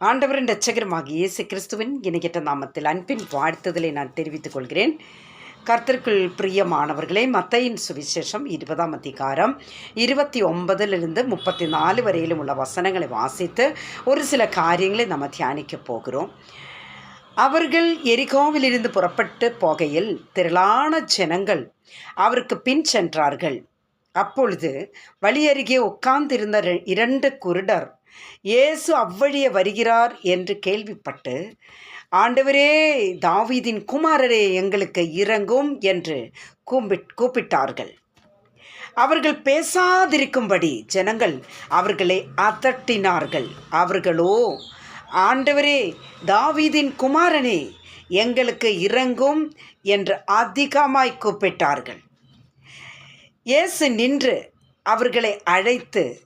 ஆண்டவரின் ரட்சகரமாக இயேசு கிறிஸ்துவின் இணையற்ற நாமத்தில் அன்பின் வாழ்த்துதலை நான் தெரிவித்துக் கொள்கிறேன். கர்த்தருக்குள் பிரியமானவர்களே மத்தையின் சுவிசேஷம் இருபதாம் அதிகாரம் இருபத்தி ஒன்பதிலிருந்து முப்பத்தி நாலு வரையிலும் உள்ள வசனங்களை வாசித்து ஒரு சில காரியங்களை நம்ம தியானிக்க போகிறோம். அவர்கள் எரிகோவிலிருந்து புறப்பட்டு போகையில் திரளான ஜனங்கள் அவருக்கு பின் சென்றார்கள். அப்பொழுது வழியருகே உட்கார்ந்திருந்த இரண்டு குருடர் இயேசு அவ்வழியே வருகிறார் என்று கேள்விப்பட்டு ஆண்டவரே தாவீதின் குமாரரே எங்களுக்கு இறங்கும் என்று கூப்பிட் கூப்பிட்டார்கள். அவர்கள் பேசாதிருக்கும்படி ஜனங்கள் அவர்களை அதட்டினார்கள். அவர்களோ ஆண்டவரே தாவீதின் குமாரனே எங்களுக்கு இறங்கும் என்று அதிகமாய் கூப்பிட்டார்கள். இயேசு நின்று அவர்களை அழைத்து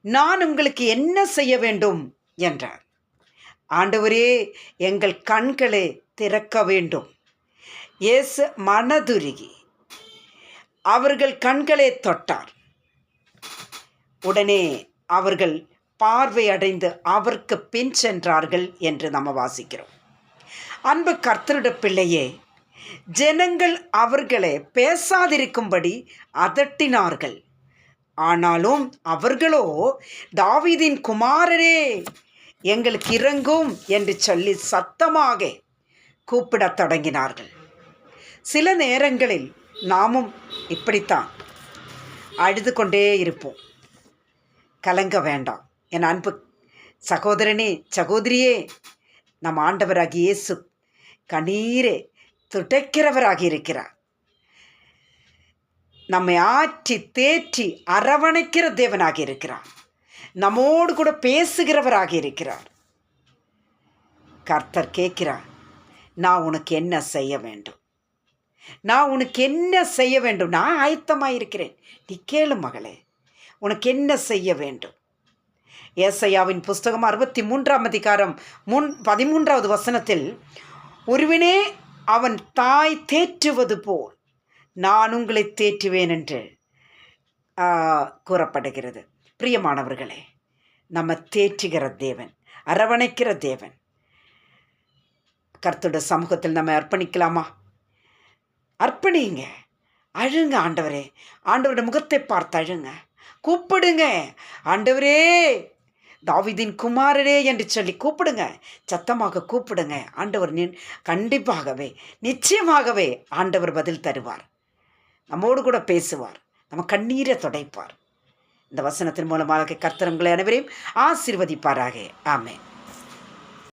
நான் உங்களுக்கு என்ன செய்ய வேண்டும்? என்றார். ஆண்டவரே எங்கள் கண்களை திறக்க வேண்டும். இயேசு மனதுருகி அவர்கள் கண்களை தொட்டார். உடனே அவர்கள் பார்வை அடைந்து அவருக்கு பின் சென்றார்கள் என்று நம்ம வாசிக்கிறோம். அன்பு கர்த்தருட பிள்ளையே ஜனங்கள் அவர்களை பேசாதிருக்கும்படி அதட்டினார்கள். ஆனாலும் அவர்களோ தாவிதின் குமாரரே எங்களுக்கு இறங்கும் என்று சொல்லி சத்தமாக கூப்பிடத் தொடங்கினார்கள். சில நேரங்களில் நாமும் இப்படித்தான் அழுது கொண்டே இருப்போம். கலங்க வேண்டாம். என் அன்பு சகோதரனே சகோதரியே நம் ஆண்டவராகிய இயேசு கண்ணீரே துடைக்கிறவராக இருக்கிறார் நம்மை ஆற்றி தேற்றி அரவணைக்கிற தேவனாக இருக்கிறார் நம்மோடு கூட பேசுகிறவராக இருக்கிறார் கர்த்தர் கேட்கிறார் நான் உனக்கு என்ன செய்ய வேண்டும்? நான் உனக்கு என்ன செய்ய வேண்டும்? நான் ஆயத்தமாக இருக்கிறேன் நீ கேளு மகளே உனக்கு என்ன செய்ய வேண்டும்? ஏசையாவின் புஸ்தகம் அறுபத்தி மூன்றாம் அதிகாரம் முன் பதிமூன்றாவது வசனத்தில் ஒருவனே அவன் தாய் தேற்றுவது போல் நான் உங்களை தேற்றுவேன் என்று கூறப்படுகிறது. பிரியமானவர்களே நம்ம தேற்றுகிற தேவன் அரவணைக்கிற தேவன். கர்த்தோட சமூகத்தில் நம்ம அர்ப்பணிக்கலாமா? அர்ப்பணிங்க அழுங்க ஆண்டவரே. ஆண்டவரோட முகத்தை பார்த்து அழுங்க. கூப்பிடுங்க. ஆண்டவரே தாவிதின் குமாரரே என்று சொல்லி கூப்பிடுங்க. சத்தமாக கூப்பிடுங்க. ஆண்டவர் நின் கண்டிப்பாகவே நிச்சயமாகவே ஆண்டவர் பதில் தருவார். நம்மோடு கூட பேசுவார். நம்ம கண்ணீரை துடைப்பார். இந்த வசனத்தின் மூலமாக கர்த்தர் உங்களை அனைவரையும் ஆசிர்வதிப்பாராக. ஆமேன்.